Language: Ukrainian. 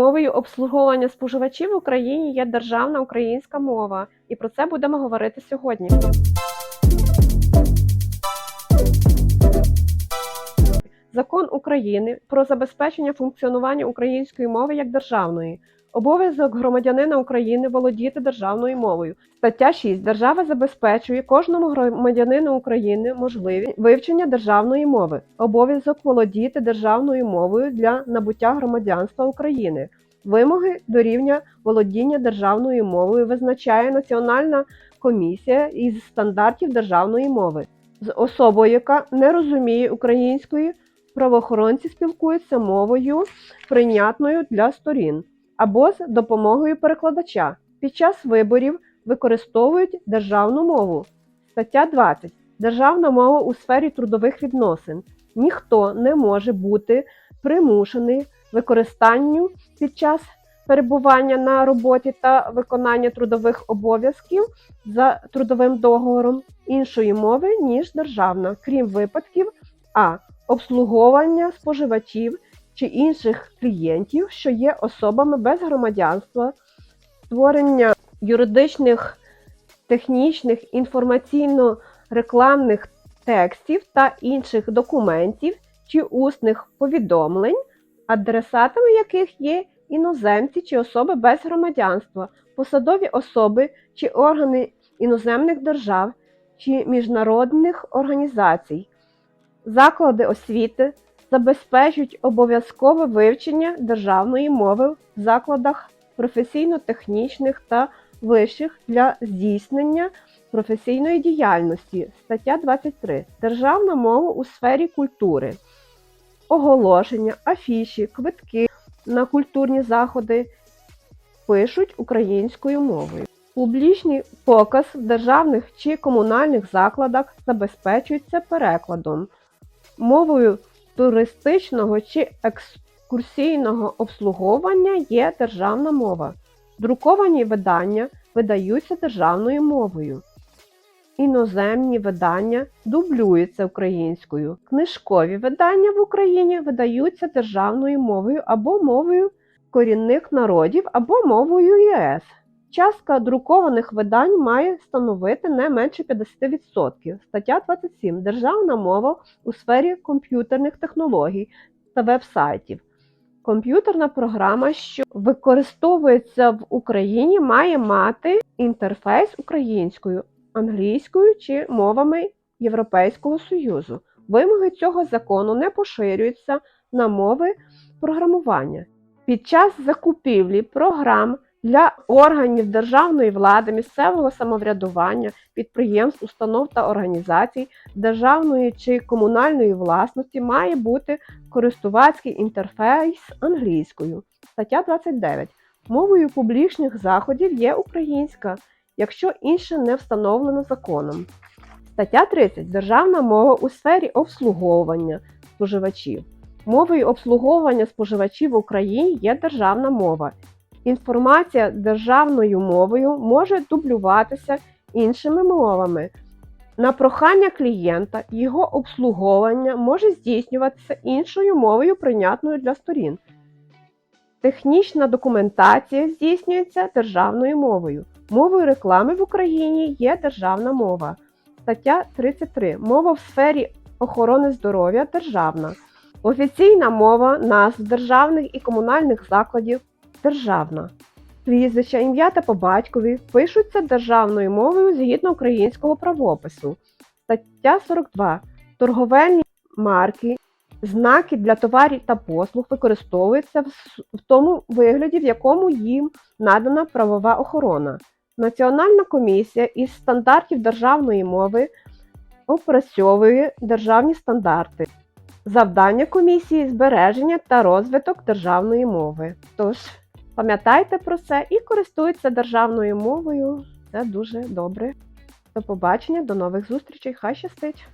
Мовою обслуговування споживачів в Україні є державна українська мова, і про це будемо говорити сьогодні. Закон України про забезпечення функціонування української мови як державної. Обов'язок громадянина України володіти державною мовою. Стаття 6. Держава забезпечує кожному громадянину України можливість вивчення державної мови. Обов'язок володіти державною мовою для набуття громадянства України. Вимоги до рівня володіння державною мовою визначає Національна комісія із стандартів державної мови. З особою, яка не розуміє української, правоохоронці спілкуються мовою, прийнятною для сторін, або з допомогою перекладача. Під час виборів використовують державну мову. Стаття 20. Державна мова у сфері трудових відносин. Ніхто не може бути примушений використанню під час перебування на роботі та виконання трудових обов'язків за трудовим договором іншої мови, ніж державна, крім випадків а. обслуговування споживачів чи інших клієнтів, що є особами без громадянства, створення юридичних, технічних, інформаційно-рекламних текстів та інших документів чи усних повідомлень, адресатами яких є іноземці чи особи без громадянства, посадові особи чи органи іноземних держав чи міжнародних організацій. Заклади освіти забезпечують обов'язкове вивчення державної мови в закладах професійно-технічних та вищих для здійснення професійної діяльності. Стаття 23. Державна мова у сфері культури. Оголошення, афіші, квитки на культурні заходи пишуть українською мовою. Публічний показ в державних чи комунальних закладах забезпечується перекладом мовою туристичного чи екскурсійного обслуговування є державна мова. Друковані видання видаються державною мовою. Іноземні видання дублюються українською. Книжкові видання в Україні видаються державною мовою або мовою корінних народів, або мовою ЄС. Частка друкованих видань має становити не менше 50%. Стаття 27. Державна мова у сфері комп'ютерних технологій та веб-сайтів. Комп'ютерна програма, що використовується в Україні, має мати інтерфейс українською, англійською чи мовами Європейського Союзу. Вимоги цього закону не поширюються на мови програмування. Під час закупівлі програм для органів державної влади, місцевого самоврядування, підприємств, установ та організацій державної чи комунальної власності має бути користувацький інтерфейс англійською. Стаття 29. Мовою публічних заходів є українська, якщо інше не встановлено законом. Стаття 30. Державна мова у сфері обслуговування споживачів. Мовою обслуговування споживачів в Україні є державна мова. Інформація державною мовою може дублюватися іншими мовами. На прохання клієнта його обслуговування може здійснюватися іншою мовою, прийнятною для сторін. Технічна документація здійснюється державною мовою. Мовою реклами в Україні є державна мова. Стаття 33. Мова в сфері охорони здоров'я державна. Офіційна мова назв державних і комунальних закладів державна. Прізвища, ім'я та по батькові пишуться державною мовою згідно українського правопису. Стаття 42. Торговельні марки, знаки для товарів та послуг використовуються в тому вигляді, в якому їм надана правова охорона. Національна комісія із стандартів державної мови опрацьовує державні стандарти. Завдання комісії збереження та розвиток державної мови. Тож пам'ятайте про це і користуйтеся державною мовою. Це дуже добре. До побачення, до нових зустрічей. Хай щастить!